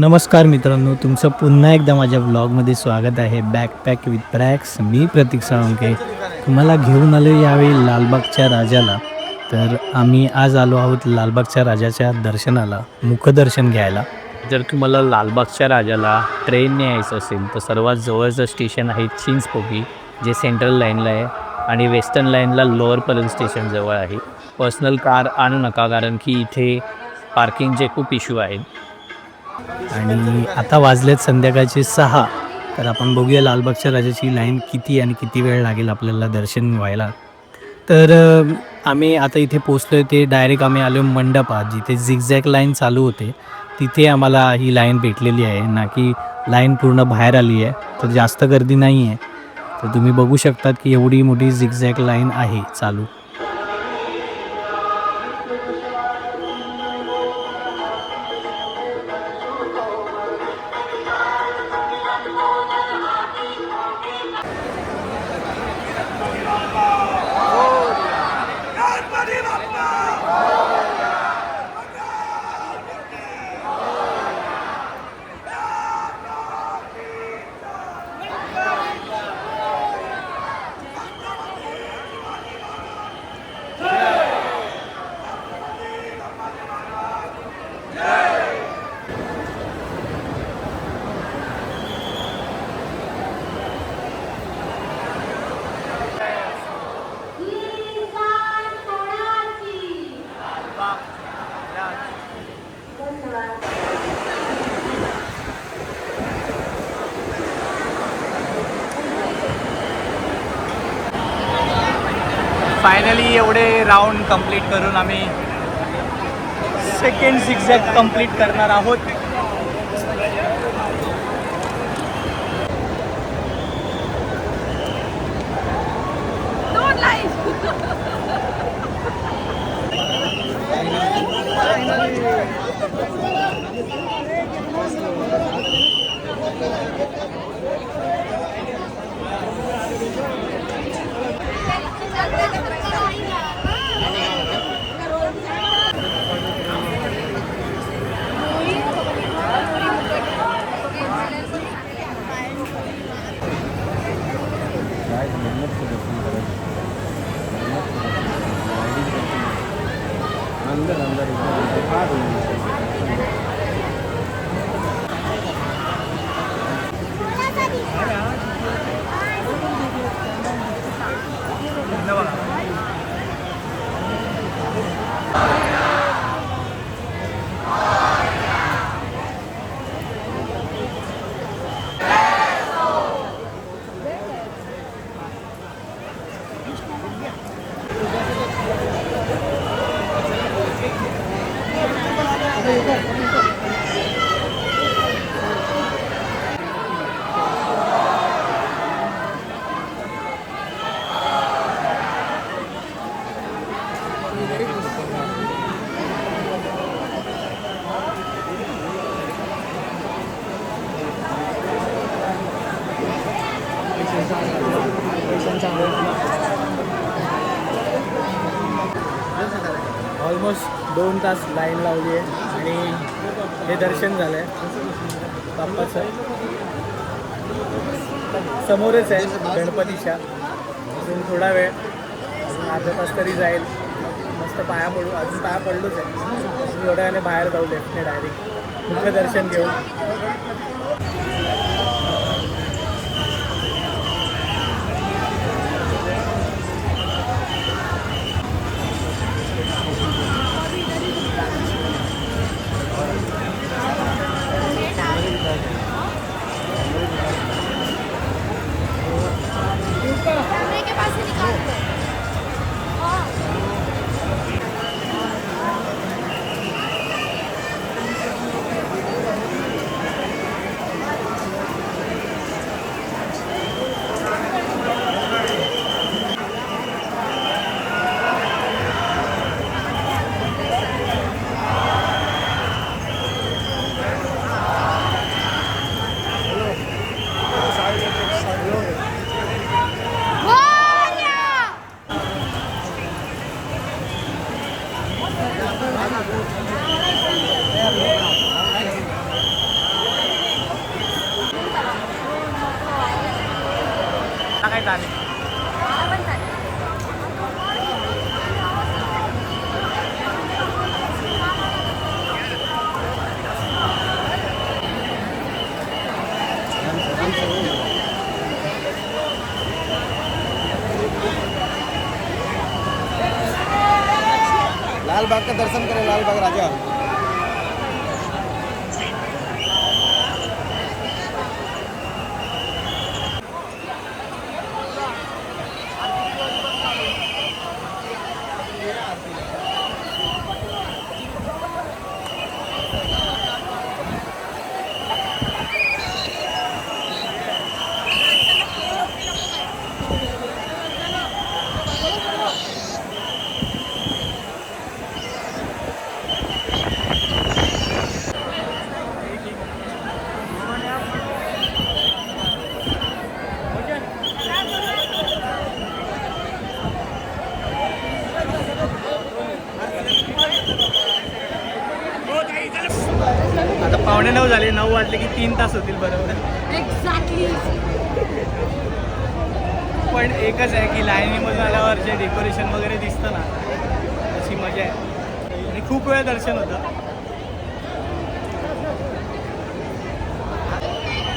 नमस्कार मित्रांनो तुमचं पुन्हा एकदा माझ्या ब्लॉगमध्ये स्वागत आहे. बॅकपॅक विथ ब्रॅक्स मी प्रतीक साळुंके तुम्हाला घेऊन आलो यावेळी लालबागच्या राजाला. तर आम्ही आज आलो आहोत लालबागच्या राजाच्या दर्शनाला मुखदर्शन घ्यायला. जर तुम्हाला लालबागच्या राजाला ट्रेनने यायचं असेल तर सर्वात जवळचं स्टेशन आहे चिंचपोकी जे सेंट्रल लाईनला आहे आणि वेस्टर्न लाईनला लोअरपर्यंत स्टेशन जवळ आहे. पर्सनल कार आणू नका कारण की इथे पार्किंगचे खूप इश्यू आहेत. आणि आता वाजलेत संध्याकाळचे सहा. तर आपण बघूया लालबागच्या राजाची लाईन किती आणि किती वेळ लागेल आपल्याला दर्शन व्हायला. तर आम्ही आता इथे पोचलो ते डायरेक्ट आम्ही आलो मंडपात जिथे झिगझॅक लाईन चालू होते. तिथे आम्हाला ही लाईन भेटलेली आहे ना की लाईन पूर्ण बाहेर आली आहे तर जास्त गर्दी नाही आहे तर तुम्ही बघू शकतात की एवढी मोठी झिगझॅक लाईन आहे चालू. फायनली एवढे राऊंड कंप्लीट करून आम्ही सेकंड सिक्झॅक्ट कंप्लीट करणार आहोत. அந்த நம்பர் பாருங்கள் ऑलमोस्ट दोन तास लाईन लावली आहे आणि हे दर्शन झालं आहे बाप्पाचं. समोरच आहे गणपतीच्या. अजून थोडा वेळ. अर्धा तास तरी जाईल. मस्त पाया पडू अजून पाया पडलोच आहे. थोड्या वेळाने बाहेर जाऊ लेफ्टने डायरेक्ट मुख्य दर्शन घेऊ का दर्शन करें लाल बाग राजा आता पावणे नऊ झाले नऊ वाजले की तीन तास होतील बरोबर. एक्झॅक्टली पण एकच आहे की लाईनीमधून आल्यावर जे डेकोरेशन वगैरे दिसतं ना तशी मजा आहे. आणि खूप वेळ दर्शन होतं.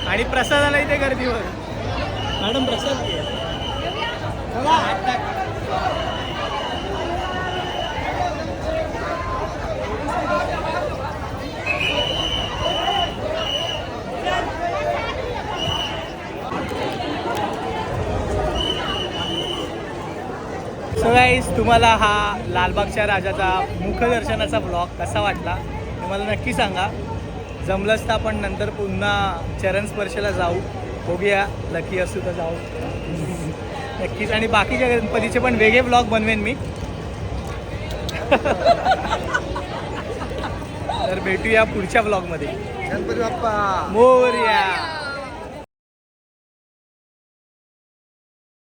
आणि प्रसादाला इथे गर्दी मॅडम प्रसाद सो गाईज तुम्हाला हा लालबागच्या राजाचा मुखदर्शनाचा ब्लॉग कसा वाटला ते मला नक्की सांगा. जमलंच तर आपण नंतर पुन्हा चरण स्पर्शला जाऊ. बघूया लकी असू तर जाऊ. नक्कीच. आणि बाकीच्या गणपतीचे पण वेगळे ब्लॉग बनवेन मी. तर भेटूया पुढच्या ब्लॉगमध्ये गणपती बाप्पा. मोर्या.